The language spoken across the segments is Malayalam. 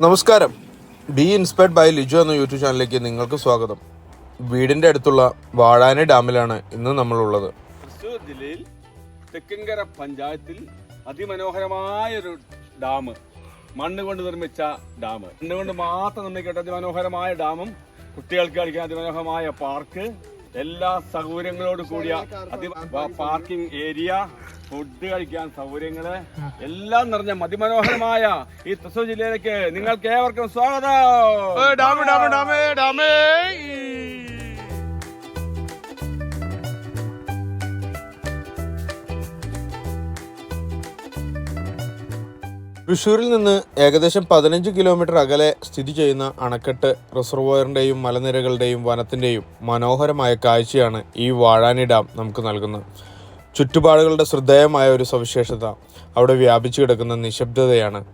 നമസ്കാരം. ബി ഇൻസ്പയർഡ് ബൈ ലിജു എന്ന യൂട്യൂബ് ചാനലിലേക്ക് നിങ്ങൾക്ക് സ്വാഗതം. വീടിന്റെ അടുത്തുള്ള വാഴാനി ഡാമിലാണ് ഇന്ന് നമ്മളുള്ളത്. തൃശ്ശൂർ ജില്ലയിൽ തെക്കിങ്കര പഞ്ചായത്തിൽ അതിമനോഹരമായ ഒരു ഡാം മണ്ണ് കൊണ്ട് നിർമ്മിച്ച ഡാം. മണ്ണ് കൊണ്ട് മാത്രം നിർമ്മിക്കട്ടെ അതിമനോഹരമായ ഡാമും കുട്ടികൾക്ക് കളിക്കാൻ അതിമനോഹരമായ പാർക്ക് എല്ലാ സൗകര്യങ്ങളോട് കൂടിയ പാർക്കിംഗ് ഏരിയ ഫുഡ് കഴിക്കാൻ സൗകര്യങ്ങൾ എല്ലാം നിറഞ്ഞ മതിമനോഹരമായ ഈ തൃശ്ശൂർ ജില്ലയിലേക്ക് നിങ്ങൾക്ക് ഏവർക്കും സ്വാഗതം. ഡാമ് ഡാമ് ഡാമ് ഡാമേ. തൃശ്ശൂരിൽ നിന്ന് ഏകദേശം പതിനഞ്ച് കിലോമീറ്റർ അകലെ സ്ഥിതി ചെയ്യുന്ന അണക്കെട്ട് റിസർവോയറിന്റെയും മലനിരകളുടെയും വനത്തിന്റെയും മനോഹരമായ കാഴ്ചയാണ് ഈ വാഴാനി ഡാം നമുക്ക് നൽകുന്നത്. ചുറ്റുപാടുകളുടെ ശ്രദ്ധേയമായ ഒരു സവിശേഷത അവിടെ വ്യാപിച്ചു കിടക്കുന്ന നിശബ്ദതയാണ്.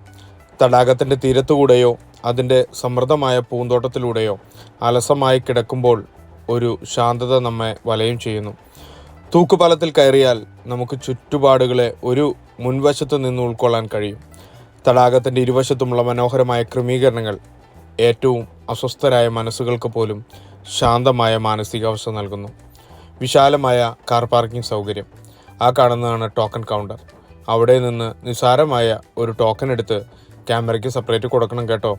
തടാകത്തിന്റെ തീരത്തുകൂടെയോ അതിന്റെ സമൃദ്ധമായ പൂന്തോട്ടത്തിലൂടെയോ അലസമായി കിടക്കുമ്പോൾ ഒരു ശാന്തത നമ്മെ വലയം ചെയ്യുന്നു. തൂക്കുപാലത്തിൽ കയറിയാൽ നമുക്ക് ചുറ്റുപാടുകളെ ഒരു മുൻവശത്ത് നിന്ന് ഉൾക്കൊള്ളാൻ കഴിയും. തടാകത്തിന്റെ ഇരുവശത്തുമുള്ള മനോഹരമായ ക്രമീകരണങ്ങൾ ഏറ്റവും അസ്വസ്ഥരായ മനസ്സുകൾക്ക് പോലും ശാന്തമായ മാനസികാവസ്ഥ നൽകുന്നു. വിശാലമായ കാർ പാർക്കിംഗ് സൗകര്യം. ആ കാണുന്നതാണ് ടോക്കൺ കൗണ്ടർ അവിടെ നിന്ന് നിസാരമായ ഒരു ടോക്കൺ എടുത്ത് ക്യാമറയ്ക്ക് സെപ്പറേറ്റ് കൊടുക്കണം കേട്ടോ.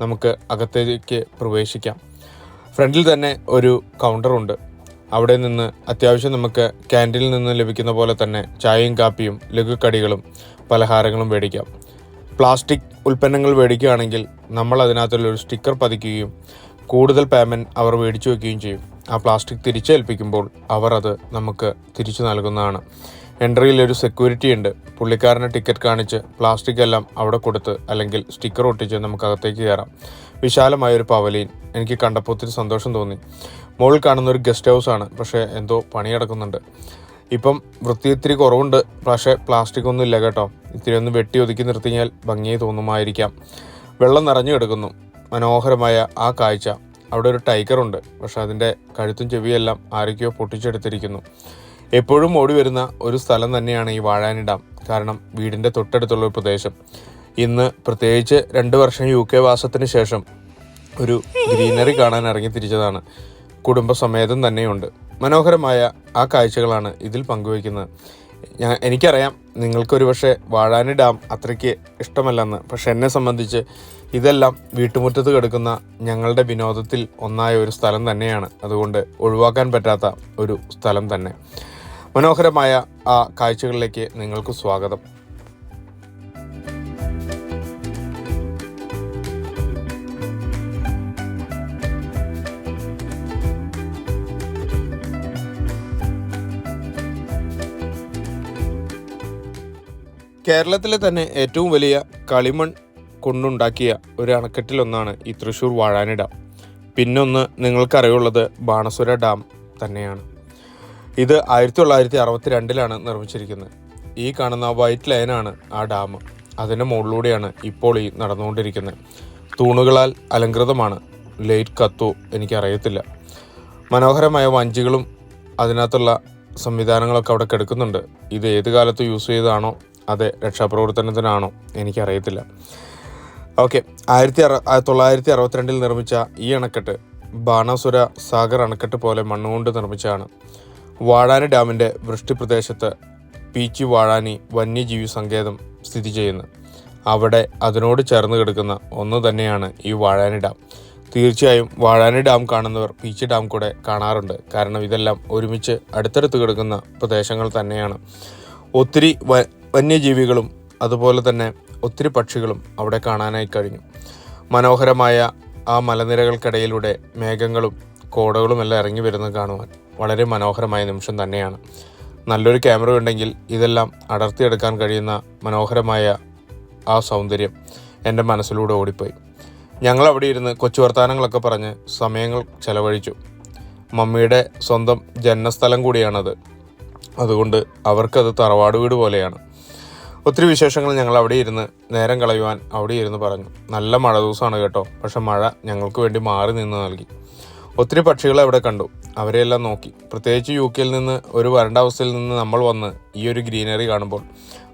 നമുക്ക് അകത്തേക്ക് പ്രവേശിക്കാം. ഫ്രണ്ടിൽ തന്നെ ഒരു കൗണ്ടറുണ്ട് അവിടെ നിന്ന് അത്യാവശ്യം നമുക്ക് ക്യാന്റീനിൽ നിന്ന് ലഭിക്കുന്ന പോലെ തന്നെ ചായയും കാപ്പിയും ലഘുക്കടികളും പലഹാരങ്ങളും മേടിക്കാം. പ്ലാസ്റ്റിക് ഉൽപ്പന്നങ്ങൾ മേടിക്കുകയാണെങ്കിൽ നമ്മൾ അതിനകത്തുള്ള ഒരു സ്റ്റിക്കർ പതിക്കുകയും കൂടുതൽ പേയ്മെന്റ് അവർ മേടിച്ചു വയ്ക്കുകയും ചെയ്യും. ആ പ്ലാസ്റ്റിക് തിരിച്ചേൽപ്പിക്കുമ്പോൾ അവർ അത് നമുക്ക് തിരിച്ചു നൽകുന്നതാണ്. എൻട്രിയിൽ ഒരു സെക്യൂരിറ്റി ഉണ്ട്. പുള്ളിക്കാരന് ടിക്കറ്റ് കാണിച്ച് പ്ലാസ്റ്റിക് എല്ലാം അവിടെ കൊടുത്ത് അല്ലെങ്കിൽ സ്റ്റിക്കർ ഒട്ടിച്ച് നമുക്ക് അകത്തേക്ക് കയറാം. വിശാലമായ ഒരു പവലിയൻ എനിക്ക് കണ്ടപ്പോൾ ഒത്തിരി സന്തോഷം തോന്നി. മുകളിൽ കാണുന്ന ഒരു ഗസ്റ്റ് ഹൗസ് ആണ്. പക്ഷേ എന്തോ പണി കിടക്കുന്നുണ്ട് ഇപ്പം വൃത്തി ഇത്തിരി കുറവുണ്ട്. പക്ഷേ പ്ലാസ്റ്റിക് ഒന്നും ഇല്ല കേട്ടോ. ഇത്തിരി ഒന്ന് വെട്ടി ഒതുക്കി നിർത്തിയാൽ ഭംഗിയായി തോന്നുമായിരിക്കാം. വെള്ളം നിറഞ്ഞു കിടക്കുന്നു. മനോഹരമായ ആ കാഴ്ച. അവിടെ ഒരു ടൈഗർ ഉണ്ട്. പക്ഷെ അതിന്റെ കഴുത്തും ചെവിയെല്ലാം ആരൊക്കെയോ പൊട്ടിച്ചെടുത്തിരിക്കുന്നു. എപ്പോഴും ഓടി വരുന്ന ഒരു സ്ഥലം തന്നെയാണ് ഈ വാഴാനി ഡാം. കാരണം വീടിന്റെ തൊട്ടടുത്തുള്ള ഒരു പ്രദേശം. ഇന്ന് പ്രത്യേകിച്ച് രണ്ട് വർഷം യു കെ വാസത്തിന് ശേഷം ഒരു ഗ്രീനറി കാണാൻ ഇറങ്ങി തിരിച്ചതാണ്. കുടുംബസമേതം തന്നെയുണ്ട്. മനോഹരമായ ആ കാഴ്ചകളാണ് ഇതിൽ പങ്കുവയ്ക്കുന്നത്. ഞാൻ എനിക്കറിയാം നിങ്ങൾക്കൊരു പക്ഷേ വാഴാനി ഡാം അത്രയ്ക്ക് ഇഷ്ടമല്ലെന്ന്. പക്ഷെ എന്നെ സംബന്ധിച്ച് ഇതെല്ലാം വീട്ടുമുറ്റത്ത് കിടക്കുന്ന ഞങ്ങളുടെ വിനോദത്തിൽ ഒന്നായ ഒരു സ്ഥലം തന്നെയാണ്. അതുകൊണ്ട് ഒഴിവാക്കാൻ പറ്റാത്ത ഒരു സ്ഥലം തന്നെ. മനോഹരമായ ആ കാഴ്ചകളിലേക്ക് നിങ്ങൾക്ക് സ്വാഗതം. കേരളത്തിലെ തന്നെ ഏറ്റവും വലിയ കളിമൺ കൊണ്ടുണ്ടാക്കിയ ഒരു അണക്കെട്ടിലൊന്നാണ് ഈ തൃശ്ശൂർ വാഴാനി ഡാം പിന്നൊന്ന് നിങ്ങൾക്കറിയുള്ളത് ബാണസുര ഡാം തന്നെയാണ്. ഇത് ആയിരത്തി തൊള്ളായിരത്തി അറുപത്തി രണ്ടിലാണ് നിർമ്മിച്ചിരിക്കുന്നത്. ഈ കാണുന്ന വൈറ്റ് ലൈനാണ് ആ ഡാം. അതിന്റെ മുകളിലൂടെയാണ് ഇപ്പോൾ ഈ നടന്നുകൊണ്ടിരിക്കുന്നത്. തൂണുകളാൽ അലങ്കൃതമാണ് ലൈറ്റ് കത്തോ എനിക്കറിയത്തില്ല. മനോഹരമായ വഞ്ചികളും അതിനകത്തുള്ള സംവിധാനങ്ങളൊക്കെ അവിടെ കിടക്കുന്നുണ്ട്. ഇത് ഏത് കാലത്ത് യൂസ് ചെയ്തതാണോ അത് രക്ഷാപ്രവർത്തനത്തിനാണോ? എനിക്കറിയത്തില്ല. ഓക്കെ ആയിരത്തി അറ തൊള്ളായിരത്തി അറുപത്തിരണ്ടിൽ നിർമ്മിച്ച ഈ അണക്കെട്ട് ബാണാസുര സാഗർ അണക്കെട്ട് പോലെ മണ്ണുകൊണ്ട് നിർമ്മിച്ചതാണ്. വാഴാനി ഡാമിന്റെ വൃഷ്ടിപ്രദേശത്ത് പീച്ചി വാഴാനി വന്യജീവി സങ്കേതം സ്ഥിതി ചെയ്യുന്നു. അവിടെ അതിനോട് ചേർന്ന് കിടക്കുന്ന ഒന്ന് തന്നെയാണ് ഈ വാഴാനി ഡാം. തീർച്ചയായും വാഴാനി ഡാം കാണുന്നവർ പീച്ചി ഡാം കൂടെ കാണാറുണ്ട്. കാരണം ഇതെല്ലാം ഒരുമിച്ച് അടുത്തടുത്ത് കിടക്കുന്ന പ്രദേശങ്ങൾ തന്നെയാണ്. ഒത്തിരി വന്യജീവികളും അതുപോലെ തന്നെ ഒത്തിരി പക്ഷികളും അവിടെ കാണാനായി കഴിഞ്ഞു. മനോഹരമായ ആ മലനിരകൾക്കിടയിലൂടെ മേഘങ്ങളും കോടകളും എല്ലാം ഇറങ്ങി വരുന്നത് കാണുവാൻ വളരെ മനോഹരമായ നിമിഷം തന്നെയാണ്. നല്ലൊരു ക്യാമറ ഉണ്ടെങ്കിൽ ഇതെല്ലാം അടർത്തിയെടുക്കാൻ കഴിയുന്ന മനോഹരമായ ആ സൗന്ദര്യം എന്റെ മനസ്സിലൂടെ ഓടിപ്പോയി. ഞങ്ങൾ അവിടെ ഇരുന്ന് കൊച്ചു വർത്തമാനങ്ങളൊക്കെ പറഞ്ഞ് സമയങ്ങൾ ചെലവഴിച്ചു. മമ്മിയുടെ സ്വന്തം ജന്മസ്ഥലം കൂടിയാണത്. അതുകൊണ്ട് അവർക്കത് തറവാട് വീട് പോലെയാണ്. ഒത്തിരി വിശേഷങ്ങൾ ഞങ്ങൾ അവിടെ ഇരുന്ന് നേരം കളയുവാൻ അവിടെ ഇരുന്ന് പറഞ്ഞു. നല്ല മഴ ദിവസമാണ് കേട്ടോ. പക്ഷെ മഴ ഞങ്ങൾക്ക് വേണ്ടി മാറി നിന്ന് നൽകി. ഒത്തിരി പക്ഷികളെ അവിടെ കണ്ടു. അവരെയെല്ലാം നോക്കി. പ്രത്യേകിച്ച് യു കെയിൽ നിന്ന് ഒരു വരണ്ട അവസ്ഥയിൽ നിന്ന് നമ്മൾ വന്ന് ഈ ഒരു ഗ്രീനറി കാണുമ്പോൾ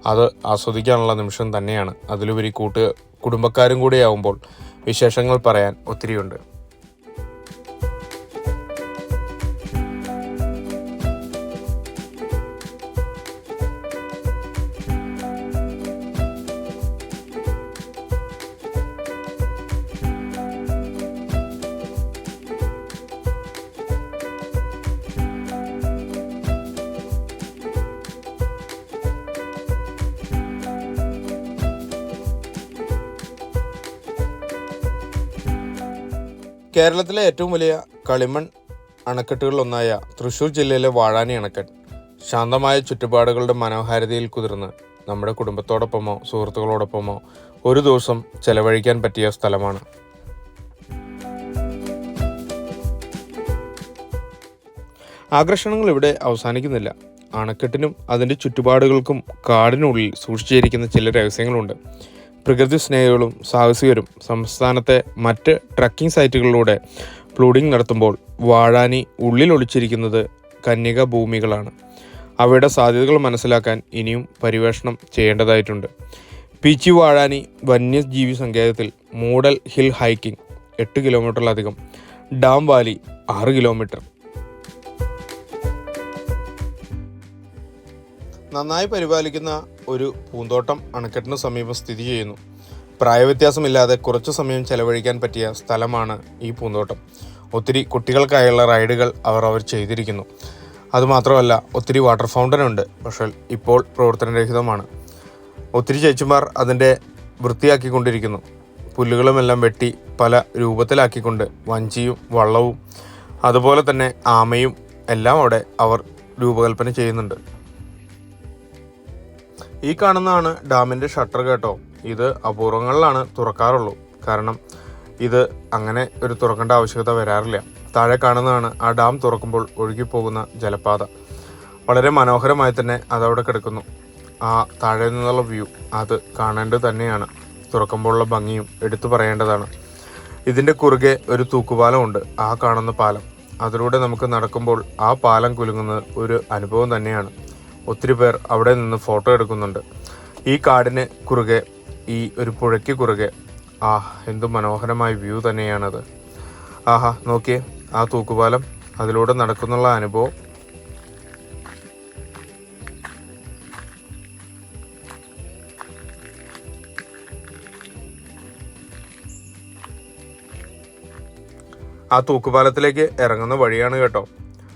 അത് ആസ്വദിക്കാനുള്ള നിമിഷം തന്നെയാണ്. അതിലുപരി കൂട്ട് കുടുംബക്കാരും കൂടിയാവുമ്പോൾ വിശേഷങ്ങൾ പറയാൻ ഒത്തിരിയുണ്ട്. കേരളത്തിലെ ഏറ്റവും വലിയ കളിമൺ അണക്കെട്ടുകളിലൊന്നായ തൃശ്ശൂർ ജില്ലയിലെ വാഴാനി അണക്കെട്ട്. ശാന്തമായ ചുറ്റുപാടുകളുടെ മനോഹാരിതയിൽ കുതിർന്ന് നമ്മുടെ കുടുംബത്തോടൊപ്പമോ സുഹൃത്തുക്കളോടൊപ്പമോ ഒരു ദിവസം ചെലവഴിക്കാൻ പറ്റിയ സ്ഥലമാണ്. ആകർഷണങ്ങൾ ഇവിടെ അവസാനിക്കുന്നില്ല. അണക്കെട്ടിനും അതിന്റെ ചുറ്റുപാടുകൾക്കും കാടിനുള്ളിൽ സൂക്ഷിച്ചിരിക്കുന്ന ചില രഹസ്യങ്ങളുണ്ട്. പ്രകൃതി സ്നേഹികളും സാഹസികരും സംസ്ഥാനത്തെ മറ്റ് ട്രക്കിംഗ് സൈറ്റുകളിലൂടെ പ്ലൂഡിംഗ് നടത്തുമ്പോൾ വാഴാനി ഉള്ളിൽ ഒളിച്ചിരിക്കുന്നത് കന്യക ഭൂമികളാണ്. അവയുടെ സാധ്യതകൾ മനസ്സിലാക്കാൻ ഇനിയും പരിവേഷണം ചെയ്യേണ്ടതായിട്ടുണ്ട്. പീച്ചി വാഴാനി വന്യജീവി സങ്കേതത്തിൽ മൂടൽ ഹിൽ ഹൈക്കിംഗ് എട്ട് കിലോമീറ്ററിലധികം. ഡാം വാലി ആറ് കിലോമീറ്റർ. നന്നായി പരിപാലിക്കുന്ന ഒരു പൂന്തോട്ടം അണക്കെട്ടിന് സമീപം സ്ഥിതി ചെയ്യുന്നു. പ്രായവ്യത്യാസമില്ലാതെ കുറച്ചു സമയം ചെലവഴിക്കാൻ പറ്റിയ സ്ഥലമാണ് ഈ പൂന്തോട്ടം. ഒത്തിരി കുട്ടികൾക്കായുള്ള റൈഡുകൾ അവർ അവർ ചെയ്തിരിക്കുന്നു. അതുമാത്രമല്ല ഒത്തിരി വാട്ടർ ഫൗണ്ടൻ ഉണ്ട് പക്ഷേ ഇപ്പോൾ പ്രവർത്തനരഹിതമാണ്. ഒത്തിരി ചേച്ചിമാർ അതിന്റെ വൃത്തിയാക്കിക്കൊണ്ടിരിക്കുന്നു. പുല്ലുകളുമെല്ലാം വെട്ടി പല രൂപത്തിലാക്കിക്കൊണ്ട് വഞ്ചിയും വള്ളവും അതുപോലെ തന്നെ ആമയും എല്ലാം അവിടെ അവർ രൂപകൽപ്പന ചെയ്യുന്നുണ്ട്. ഈ കാണുന്നതാണ് ഡാമിന്റെ ഷട്ടർ കേട്ടോ. ഇത് അപൂർവങ്ങളിലാണ് തുറക്കാറുള്ളൂ. കാരണം ഇത് അങ്ങനെ ഒരു തുറക്കേണ്ട ആവശ്യകത വരാറില്ല. താഴെ കാണുന്നതാണ് ആ ഡാം തുറക്കുമ്പോൾ ഒഴുകിപ്പോകുന്ന ജലപാത. വളരെ മനോഹരമായി തന്നെ അതവിടെ കിടക്കുന്നു. ആ താഴെ നിന്നുള്ള വ്യൂ അത് കാണേണ്ടത് തന്നെയാണ്. തുറക്കുമ്പോഴുള്ള ഭംഗിയും എടുത്തു പറയേണ്ടതാണ്. ഇതിന്റെ കുറുകെ ഒരു തൂക്കുപാലമുണ്ട്. ആ കാണുന്ന പാലം. അതിലൂടെ നമുക്ക് നടക്കുമ്പോൾ ആ പാലം കുലുങ്ങുന്നത് ഒരു അനുഭവം തന്നെയാണ്. ഒത്തിരി പേർ അവിടെ നിന്ന് ഫോട്ടോ എടുക്കുന്നുണ്ട്. ഈ കാടിന് കുറുകെ ഈ ഒരു പുഴയ്ക്ക് കുറുകെ. ആ എന്തു മനോഹരമായ വ്യൂ തന്നെയാണത്. ആഹാ നോക്കിയേ ആ തൂക്കുപാലം അതിലൂടെ നടക്കുന്നുള്ള അനുഭവം. ആ തൂക്കുപാലത്തിലേക്ക് ഇറങ്ങുന്ന വഴിയാണ് കേട്ടോ.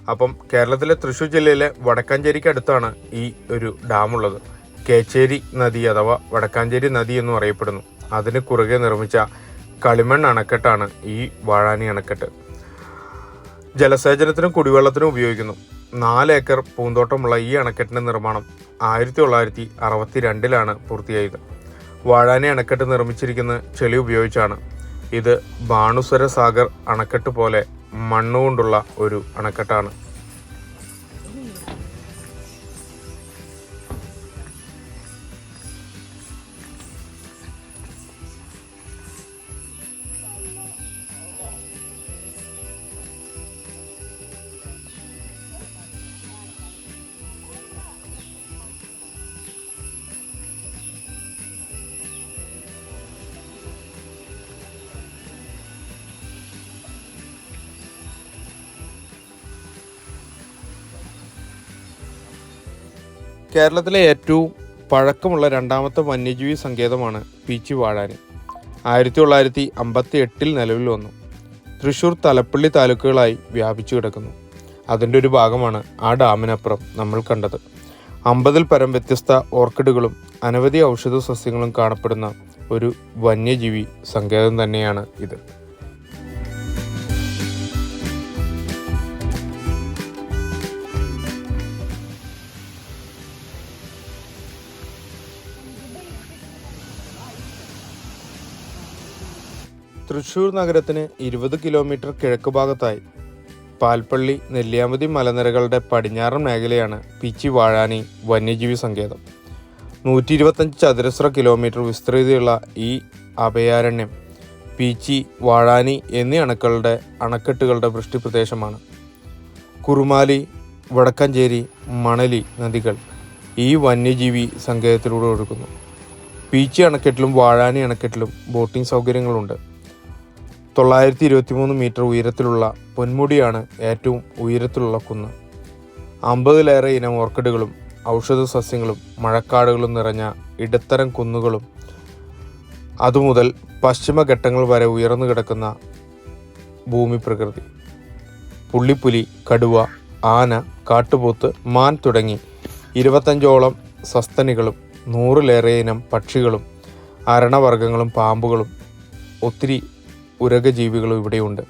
അപ്പം കേരളത്തിലെ തൃശ്ശൂർ ജില്ലയിലെ വടക്കാഞ്ചേരിക്ക് അടുത്താണ് ഈ ഒരു ഡാമുള്ളത്. കേച്ചേരി നദി അഥവാ വടക്കാഞ്ചേരി നദി എന്നും അറിയപ്പെടുന്നു. അതിന് കുറുകെ നിർമ്മിച്ച കളിമൺ അണക്കെട്ടാണ് ഈ വാഴാനി അണക്കെട്ട്. ജലസേചനത്തിനും കുടിവെള്ളത്തിനും ഉപയോഗിക്കുന്നു. നാല് ഏക്കർ പൂന്തോട്ടമുള്ള ഈ അണക്കെട്ടിന്റെ നിർമ്മാണം ആയിരത്തി തൊള്ളായിരത്തി അറുപത്തി രണ്ടിലാണ് പൂർത്തിയായത്. വാഴാനി അണക്കെട്ട് നിർമ്മിച്ചിരിക്കുന്ന ചെളി ഉപയോഗിച്ചാണ്. ഇത് ബാണുസ്വര സാഗർ അണക്കെട്ട് പോലെ മണ്ണുകൊണ്ടുള്ള ഒരു അണക്കെട്ടാണ്. കേരളത്തിലെ ഏറ്റവും പഴക്കമുള്ള രണ്ടാമത്തെ വന്യജീവി സങ്കേതമാണ് പീച്ചി വാഴാനി ആയിരത്തി തൊള്ളായിരത്തി അമ്പത്തി എട്ടിൽ നിലവിൽ വന്നു. തൃശൂർ തലപ്പള്ളി താലൂക്കുകളായി വ്യാപിച്ചു കിടക്കുന്നു. അതിന്റെ ഒരു ഭാഗമാണ് ആ ഡാമിനപ്പുറം നമ്മൾ കണ്ടത്. അമ്പതിൽ പരം വ്യത്യസ്ത ഓർക്കിഡുകളും അനവധി ഔഷധ സസ്യങ്ങളും കാണപ്പെടുന്ന ഒരു വന്യജീവി സങ്കേതം തന്നെയാണ് ഇത്. തൃശൂർ നഗരത്തിന് ഇരുപത് കിലോമീറ്റർ കിഴക്ക് ഭാഗത്തായി. പാൽപ്പള്ളി നെല്ലിയാമ്പതി മലനിരകളുടെ പടിഞ്ഞാറൻ മേഖലയാണ് പിച്ചി വാഴാനി വന്യജീവി സങ്കേതം. നൂറ്റി ഇരുപത്തഞ്ച് ചതുരശ്ര കിലോമീറ്റർ വിസ്തൃതിയുള്ള ഈ അഭയാരണ്യം പീച്ചി വാഴാനി എന്നീ അണക്കളുടെ അണക്കെട്ടുകളുടെ വൃഷ്ടിപ്രദേശമാണ്. കുറുമാലി വടക്കഞ്ചേരി മണലി നദികൾ ഈ വന്യജീവി സങ്കേതത്തിലൂടെ ഒഴുകുന്നു. പീച്ചി അണക്കെട്ടിലും വാഴാനി അണക്കെട്ടിലും ബോട്ടിംഗ് സൗകര്യങ്ങളുണ്ട്. തൊള്ളായിരത്തി ഇരുപത്തി മൂന്ന് മീറ്റർ ഉയരത്തിലുള്ള പൊന്മുടിയാണ് ഏറ്റവും ഉയരത്തിലുള്ള കുന്ന്. അമ്പതിലേറെ ഇനം ഓർക്കിഡുകളും ഔഷധ സസ്യങ്ങളും മഴക്കാടുകളും നിറഞ്ഞ ഇടത്തരം കുന്നുകളും അതുമുതൽ പശ്ചിമഘട്ടങ്ങൾ വരെ ഉയർന്നു കിടക്കുന്ന ഭൂമി പ്രകൃതി പുള്ളിപ്പുലി കടുവ ആന കാട്ടുപോത്ത് മാൻ തുടങ്ങി ഇരുപത്തഞ്ചോളം സസ്തനികളും നൂറിലേറെ ഇനം പക്ഷികളും അരണവർഗങ്ങളും പാമ്പുകളും ഒത്തിരി ഉരകജീവികളും ഇവിടെയുണ്ട്.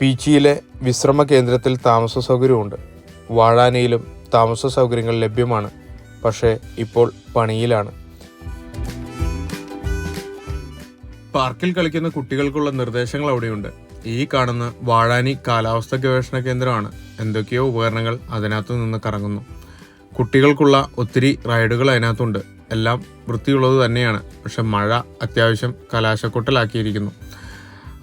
പീച്ചിയിലെ വിശ്രമ കേന്ദ്രത്തിൽ താമസ സൗകര്യമുണ്ട് വാഴാനയിലും താമസ സൗകര്യങ്ങൾ ലഭ്യമാണ് പക്ഷേ ഇപ്പോൾ പണിയിലാണ്. പാർക്കിൽ കളിക്കുന്ന കുട്ടികൾക്കുള്ള നിർദ്ദേശങ്ങൾ അവിടെയുണ്ട്. ഈ കാണുന്ന വാഴാനി കാലാവസ്ഥ ഗവേഷണ കേന്ദ്രമാണ്. എന്തൊക്കെയോ ഉപകരണങ്ങൾ അതിനകത്ത് നിന്ന് കറങ്ങുന്നു. കുട്ടികൾക്കുള്ള ഒത്തിരി റൈഡുകൾ അതിനകത്തുണ്ട്. എല്ലാം വൃത്തിയുള്ളത് തന്നെയാണ്. പക്ഷെ മഴ അത്യാവശ്യം കലാശക്കൊട്ടലാക്കിയിരിക്കുന്നു.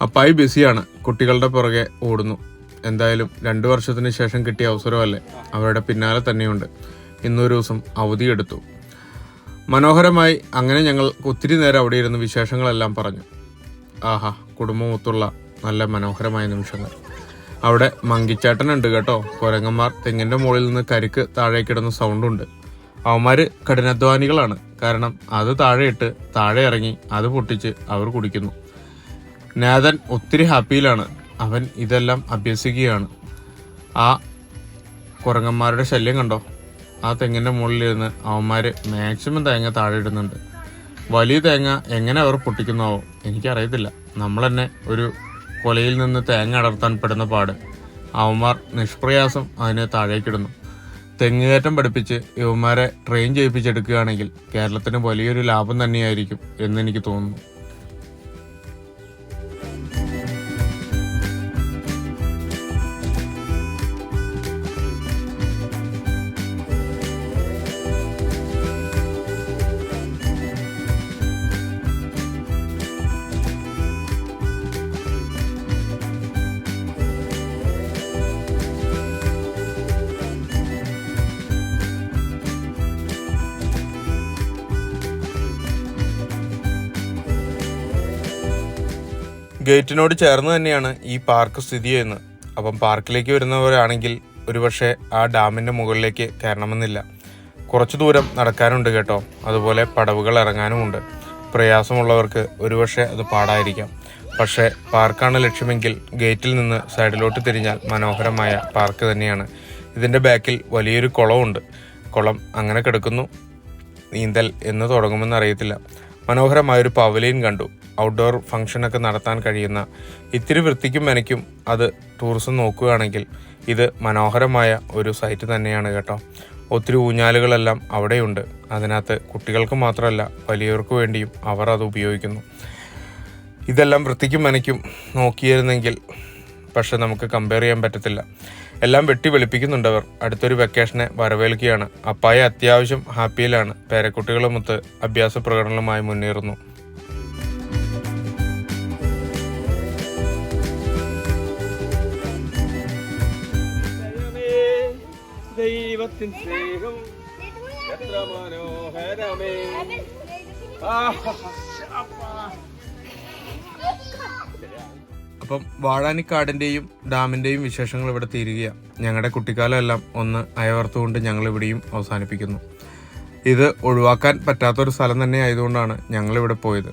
അപ്പായി ബിസിയാണ് കുട്ടികളുടെ പുറകെ ഓടുന്നു. എന്തായാലും രണ്ടു വർഷത്തിന് ശേഷം കിട്ടിയ അവസരമല്ലേ? അവരുടെ പിന്നാലെ തന്നെയുണ്ട്. ഇന്നൊരു ദിവസം അവധിയെടുത്തു മനോഹരമായി അങ്ങനെ ഞങ്ങൾ ഒത്തിരി നേരം അവിടെ ഇരുന്ന് വിശേഷങ്ങളെല്ലാം പറഞ്ഞു. ആഹാ കുടുംബമൊത്തുള്ള നല്ല മനോഹരമായ നിമിഷങ്ങൾ. അവിടെ മങ്കിച്ചേട്ടനുണ്ട് കേട്ടോ. കുരങ്ങന്മാർ തെങ്ങിന്റെ മുകളിൽ നിന്ന് കരിക്ക് താഴേക്കിടുന്ന സൗണ്ടുണ്ട്. അവന്മാർ കഠിനാധ്വാനികളാണ്. കാരണം അത് താഴെയിട്ട് താഴെ ഇറങ്ങി അത് പൊട്ടിച്ച് അവർ കുടിക്കുന്നു. നാഥൻ ഒത്തിരി ഹാപ്പിയിലാണ്. അവൻ ഇതെല്ലാം അഭ്യസിക്കുകയാണ്. ആ കുരങ്ങന്മാരുടെ ശല്യം കണ്ടോ? ആ തെങ്ങിന്റെ മുകളിലിരുന്ന് അവന്മാർ മാക്സിമം തേങ്ങ താഴെ ഇടുന്നുണ്ട്. വലിയ തേങ്ങ എങ്ങനെ അവർ പൊട്ടിക്കുന്നാവോ എനിക്കറിയത്തില്ല. നമ്മൾ തന്നെ ഒരു കൊലയിൽ നിന്ന് തേങ്ങ അടർത്താൻ പെടുന്ന പാട്. അവന്മാർ നിഷ്പ്രയാസം അതിനെ താഴേക്കിടുന്നു തെങ്ങുകയറ്റം പഠിപ്പിച്ച് യുവന്മാരെ ട്രെയിൻ ചെയ്യിപ്പിച്ചെടുക്കുകയാണെങ്കിൽ കേരളത്തിന് വലിയൊരു ലാഭം തന്നെയായിരിക്കും എന്ന് എനിക്ക് തോന്നുന്നു. ഗേറ്റിനോട് ചേർന്ന് തന്നെയാണ് ഈ പാർക്ക് സ്ഥിതി ചെയ്യുന്നത്. അപ്പം പാർക്കിലേക്ക് വരുന്നവരാണെങ്കിൽ ഒരുപക്ഷെ ആ ഡാമിന്റെ മുകളിലേക്ക് കയറണമെന്നില്ല. കുറച്ച് ദൂരം നടക്കാനുണ്ട് കേട്ടോ. അതുപോലെ പടവുകൾ ഇറങ്ങാനുമുണ്ട്. പ്രയാസമുള്ളവർക്ക് ഒരുപക്ഷെ അത് പാടായിരിക്കാം. പക്ഷേ പാർക്കാണ് ലക്ഷ്യമെങ്കിൽ ഗേറ്റിൽ നിന്ന് സൈഡിലോട്ട് തിരിഞ്ഞാൽ മനോഹരമായ പാർക്ക് തന്നെയാണ്. ഇതിന്റെ ബാക്കിൽ വലിയൊരു കുളമുണ്ട്. കുളം അങ്ങനെ കിടക്കുന്നു. നീന്തൽ എന്ന് തുടങ്ങുമെന്ന് അറിയത്തില്ല. മനോഹരമായൊരു പവലിയൻ കണ്ടു. ഔട്ട്ഡോർ ഫംഗ്ഷനൊക്കെ നടത്താൻ കഴിയുന്ന ഇത്തിരി വൃത്തിക്കും മെനയ്ക്കും അത് ടൂറിസം നോക്കുകയാണെങ്കിൽ ഇത് മനോഹരമായ ഒരു സൈറ്റ് തന്നെയാണ് കേട്ടോ. ഒത്തിരി ഊഞ്ഞാലുകളെല്ലാം അവിടെയുണ്ട്. അതിനകത്ത് കുട്ടികൾക്ക് മാത്രമല്ല വലിയവർക്ക് വേണ്ടിയും അവർ അത് ഉപയോഗിക്കുന്നു. ഇതെല്ലാം വൃത്തിക്കും മെനയ്ക്കും നോക്കിയിരുന്നെങ്കിൽ പക്ഷെ നമുക്ക് കമ്പയർ ചെയ്യാൻ പറ്റത്തില്ല. എല്ലാം വെട്ടി വെളുപ്പിക്കുന്നുണ്ടവർ അടുത്തൊരു വെക്കേഷനെ വരവേൽക്കുകയാണ്. അപ്പായ അത്യാവശ്യം ഹാപ്പിയിലാണ്. പേരക്കുട്ടികളുമൊത്ത് അഭ്യാസ പ്രകടനവുമായി മുന്നേറുന്നു. ദൈവത്തിൻ സ്നേഹം. എത്ര മനോഹരമേ. അപ്പം വാഴാനിക്കാടിന്റെയും ഡാമിന്റെയും വിശേഷങ്ങൾ ഇവിടെ തീരുകയാണ് ഞങ്ങളുടെ കുട്ടിക്കാലം എല്ലാം ഒന്ന് അയവർത്തുകൊണ്ട് ഞങ്ങൾ ഇവിടെയും അവസാനിപ്പിക്കുന്നു. ഇത് ഒഴിവാക്കാൻ പറ്റാത്തൊരു സ്ഥലം തന്നെ ആയതുകൊണ്ടാണ് ഞങ്ങളിവിടെ പോയത്.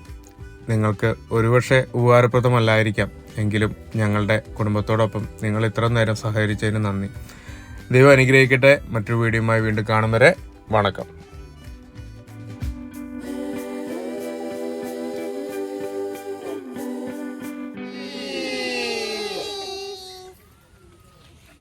നിങ്ങൾക്ക് ഒരുപക്ഷെ ഉപകാരപ്രദമല്ലായിരിക്കാം എങ്കിലും ഞങ്ങളുടെ കുടുംബത്തോടൊപ്പം നിങ്ങൾ ഇത്ര നേരം സഹകരിച്ചതിന് നന്ദി. ദൈവം അനുഗ്രഹിക്കട്ടെ. മറ്റൊരു വീഡിയോയുമായി വീണ്ടും കാണും വരെ. വണക്കം.